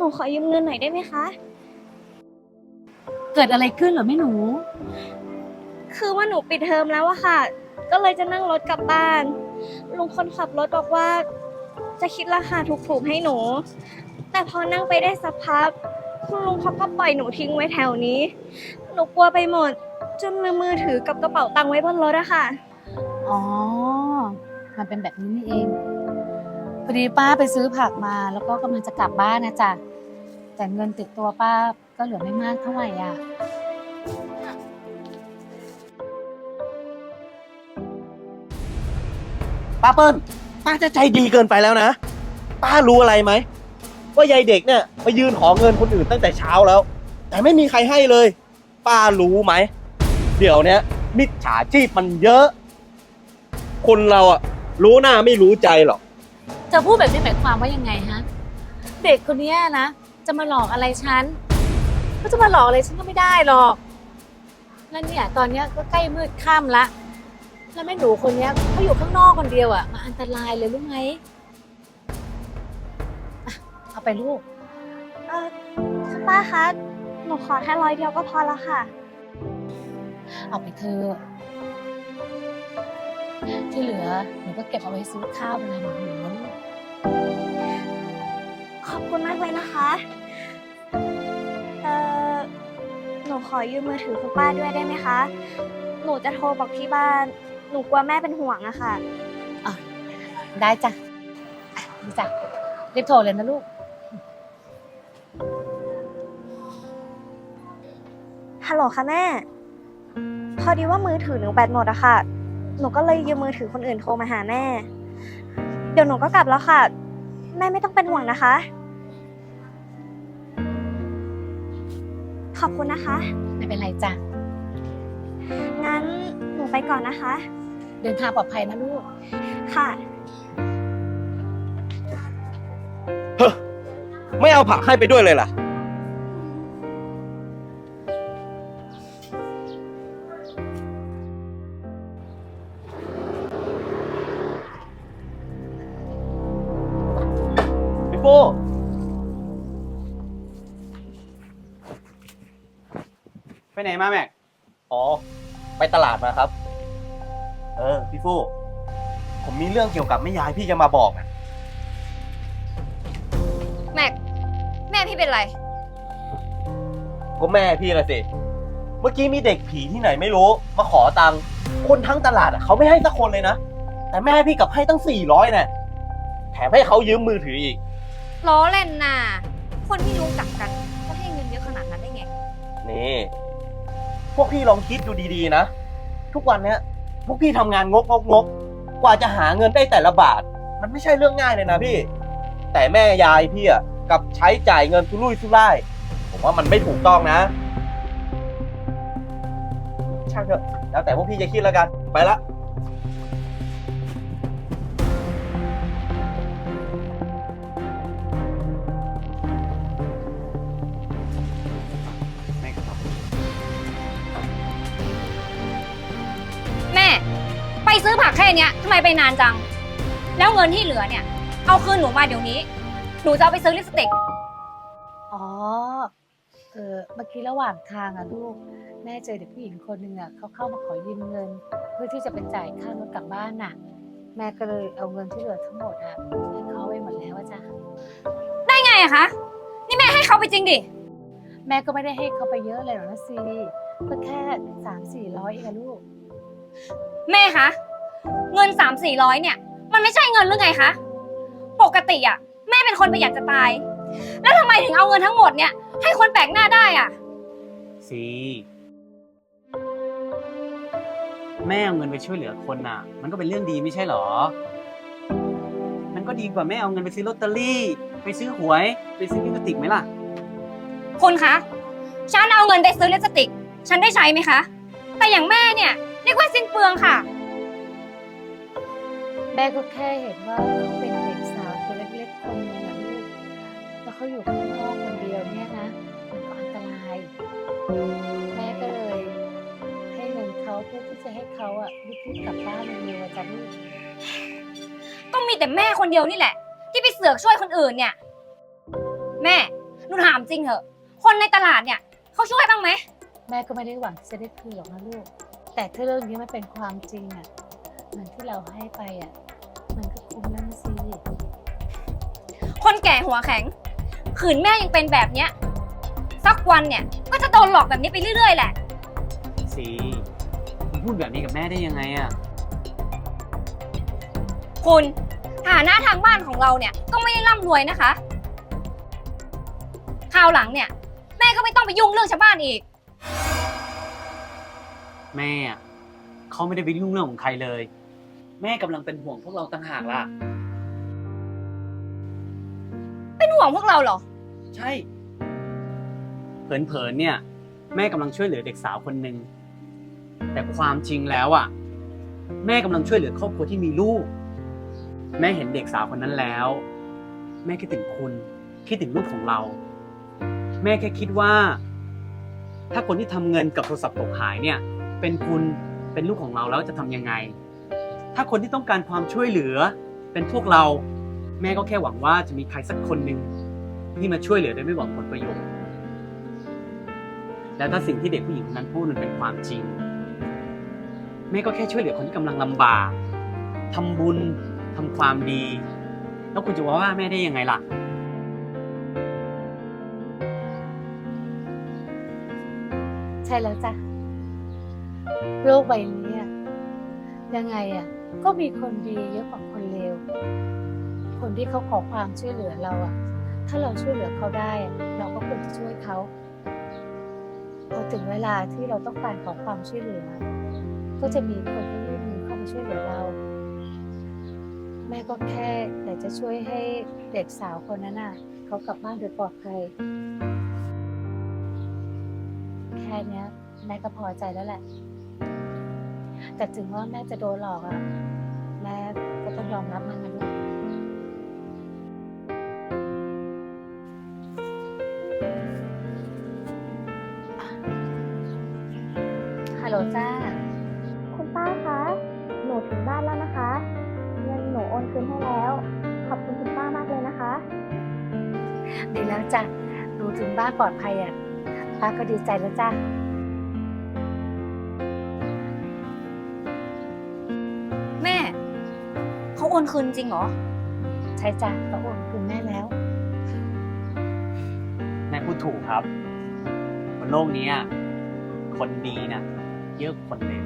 หนูขอยืมเงินหน่อยได้ไหมคะ เกิดอะไรขึ้นเหรอแม่หนู คือว่าหนูปิดเทอมแล้วอะค่ะ ก็เลยจะนั่งรถกลับบ้าน ลุงคนขับรถบอกว่า จะคิดราคาถูกๆให้หนู แต่พอนั่งไปได้สักพักคุณลุงเขาก็ปล่อยหนูทิ้งไว้แถวนี้ หนูกลัวไปหมด จนลืมมือถือกับกระเป๋าตังค์ไว้บนรถอะค่ะ อ๋อ มันเป็นแบบนี้นี่เองพ อดีป้าไปซื้อผักมา แล้วก็กำลังจะกลับบ้านนะจ๊ะแต่เงินติดตัวป้าก็เหลือไม่มากเท่าไหร่อะป้าเปิ้ลป้าจะใจดีเกินไปแล้วนะ ป้ารู้อะไรไหม ว่ายายเด็กเนี่ยมายืนขอเงินคนอื่นตั้งแต่เช้าแล้ว แต่ไม่มีใครให้เลย ป้ารู้ไหม เดี๋ยวเนี้ยมิจฉาชีพมันเยอะ คนเราอะรู้หน้าไม่รู้ใจหรอก จะพูดแบบนี้หมายความว่ายังไงฮะ เด็กคนเนี้ยนะ จะมาหลอกอะไรฉันก็จะมาหลอกอะไรฉันก็ไม่ได้หรอกแล้วเนี่ยตอนเนี้ยก็ใกล้มืดค่ำละ แล้วแม่หนูคนเนี้ยเขาอยู่ข้างนอกคนเดียวอะมาอันตรายเลยรู้ไหมอะเอาไปลูก เออคุณป้าคะ หนูขอแค่ร้อยเดียวก็พอแล้วค่ะ เอาไปเถอะที่เหลือหนูก็เก็บเอาไว้ซื้อข้าวเวลาหนูหิวนะลูกขอบคุณมาก เลยนะคะ เออหนูขอยืมมือถือคุณป้าด้วยได้ไหมคะ หนูจะโทรบอกที่บ้าน หนูกลัวแม่เป็นห่วงอะค่ะ ได้จ้ะอะดีจ้ะรีบโทรเลยนะลูก ฮัลโหลค่ะแม่ พอดีว่ามือถือหนูแบตหมดอะค่ะ หนูก็เลยยืมมือถือคนอื่นโทรมาหาแม่ เดี๋ยวหนูก็กลับแล้วค่ะ แม่ไม่ต้องเป็นห่วงนะคะ ขอบคุณนะคะ ไม่เป็นไรจ้ะ งั้นหนูไปก่อนนะคะ เดินทางปลอดภัยนะลูก ค่ะไม่เอาผักให้ไปด้วยเลยล่ะ พี่โป้ ไปไหนมาแม็ก อ๋อ ไปตลาดมาครับ เออ พี่ฟูผมมีเรื่องเกี่ยวกับแม่ยายพี่จะมาบอกนะแม็ก แม่พี่เป็นไร ก็แม่พี่ละสิ เมื่อกี้มีเด็กผีที่ไหนไม่รู้ มาขอตังค์ คนทั้งตลาดอะเขาไม่ให้สักคนเลยนะ แต่แม่พี่กลับให้ตั้งสี่ร้อยน่ะ แถมให้เขายืมมือถืออีก ล้อเล่นน่ะ คนที่รู้จักกันจะให้เงินเยอะขนาดนั้นได้ไง นี่ พวกพี่ลองคิดดูดีๆนะ ทุกวันเนี้ยพวกพี่ทำงานงกงกงกกว่าจะหาเงินได้แต่ละบาท มันไม่ใช่เรื่องง่ายเลยนะพี่ แต่แม่ยายพี่อะกลับใช้จ่ายเงินทุรุ่ยทุร่าย ผมว่ามันไม่ถูกต้องนะ ช่างเถอะ แล้วแต่พวกพี่จะคิดแล้วกัน ไปละ ซื้อผักแค่เนี้ยทำไมไปนานจัง แล้วเงินที่เหลือเนี่ย เอาคืนหนูมาเดี๋ยวนี้ หนูจะเอาไปซื้อลิปสติก อ๋อ เออเมื่อกี้ระหว่างทางอะลูก แม่เจอเด็กผู้หญิงคนหนึ่งอะเขาเข้ามาขอยืมเงิน เพื่อที่จะไปจ่ายค่ารถกลับบ้านน่ะ แม่ก็เลยเอาเงินที่เหลือทั้งหมดอะให้เขาไปหมดแล้วอะจ้ะได้ไงอะคะ นี่แม่ให้เขาไปจริงดิ แม่ก็ไม่ได้ให้เขาไปเยอะเลยหรอกนะซีก็แค่สามสี่ร้อยเองอะลูก แม่คะ เงินสามสี่ร้อยเนี่ย มันไม่ใช่เงินหรือไงคะ ปกติอะแม่เป็นคนประหยัดจะตาย แล้วทำไมถึงเอาเงินทั้งหมดเนี่ย ให้คนแปลกหน้าได้อะซีแม่เอาเงินไปช่วยเหลือคนน่ะ มันก็เป็นเรื่องดีไม่ใช่หรอ มันก็ดีกว่าแม่เอาเงินไปซื้อลอตเตอรี่ ไปซื้อหวย ไปซื้อลิปสติกไหมล่ะ คุณคะ ฉันเอาเงินไปซื้อลิปสติก ฉันได้ใช้ไหมคะ แต่อย่างแม่เนี่ยเรียกว่าสิ้นเปลืองค่ะ แม่ก็แค่เห็นว่าเขาเป็นเด็กสาวตัวเล็กๆคนนึงอะลูกแล้วเขาอยู่ข้างนอกคนเดียวเนี่ยนะ มันก็อันตราย แม่ก็เลยให้เงินเขาเพื่อที่จะให้เขาอะรีบกลับบ้านเร็วๆอะจ้ะลูกก็มีแต่แม่คนเดียวนี่แหละ ที่ไปเสือกช่วยคนอื่นเนี่ย แม่หนูถามจริงเหอะ คนในตลาดเนี่ยเขาช่วยบ้างไหม แม่ก็ไม่ได้หวังจะได้คืนหรอกนะลูก แต่ถ้าเรื่องนี้มันเป็นความจริงอะ เงินที่เราให้ไปอะ มันก็คุ้มแล้วนะสิคนแก่หัวแข็ง ขืนแม่ยังเป็นแบบเนี้ย สักวันเนี่ย ก็จะโดนหลอกแบบนี้ไปเรื่อยๆแหละ ซีคุณพูดแบบนี้กับแม่ได้ยังไงอะคุณฐานะทางบ้านของเราเนี่ย ก็ไม่ได้ร่ำรวยนะคะ คราวหลังเนี่ย แม่ก็ไม่ต้องไปยุ่งเรื่องชาวบ้านอีก แม่อะเขาไม่ได้ไปยุ่งเรื่องของใครเลย แม่กำลังเป็นห่วงพวกเราต่างหากล่ะ เป็นห่วงพวกเราเหรอ ใช่ เผินๆเนี่ย แม่กำลังช่วยเหลือเด็กสาวคนหนึ่งแต่ความจริงแล้วอะ แม่กำลังช่วยเหลือครอบครัวที่มีลูก แม่เห็นเด็กสาวคนนั้นแล้ว แม่คิดถึงคุณคิดถึงลูกของเรา แม่แค่คิดว่า ถ้าคนที่ทำเงินกับโทรศัพท์ตกหายเนี่ย เป็นคุณเป็นลูกของเราแล้วจะทำยังไง ถ้าคนที่ต้องการความช่วยเหลือ เป็นพวกเรา แม่ก็แค่หวังว่าจะมีใครสักคนหนึ่งที่มาช่วยเหลือโดยไม่หวังผลประโยชน์ แล้วถ้าสิ่งที่เด็กผู้หญิงคนนั้นพูดมันเป็นความจริง แม่ก็แค่ช่วยเหลือคนที่กำลังลำบากทำบุญทำความดี แล้วคุณจะว่าว่าแม่ได้ยังไงล่ะใช่แล้วจ้ะ โลกใบนี้อะยังไงอะ ก็มีคนดีเยอะกว่าคนเลว คนที่เขาขอความช่วยเหลือเราอะถ้าเราช่วยเหลือเขาได้ เราก็ควรจะช่วยเขาพอถึงเวลาที่เราต้องการขอความช่วยเหลือ ก็จะมีคนที่ยื่นมือเข้ามาช่วยเหลือเรา แม่ก็แค่อยากจะช่วยให้เด็กสาวคนนั้นน่ะเขากลับบ้านโดยปลอดภัยแค่นี้แม่ก็พอใจแล้วแหละ แต่ถึงว่าแม่จะโดนหลอกอะแม่ก็ต้องยอมรับมันนะลูกฮัลโหลจ้า คุณป้าคะ หนูถึงบ้านแล้วนะคะ เงินหนูโอนคืนให้แล้ว ขอบคุณคุณป้ามากเลยนะคะ ดีแล้วจ้ะดูถึงบ้านปลอดภัยอะป้าก็ดีใจแล้วจ้ะ โอนคืนจริงเหรอ ใช่จ้ะเขาโอนคืนแม่แล้ว แม่พูดถูกครับ บนโลกนี้อะคนดีน่ะเยอะกว่าคนเลว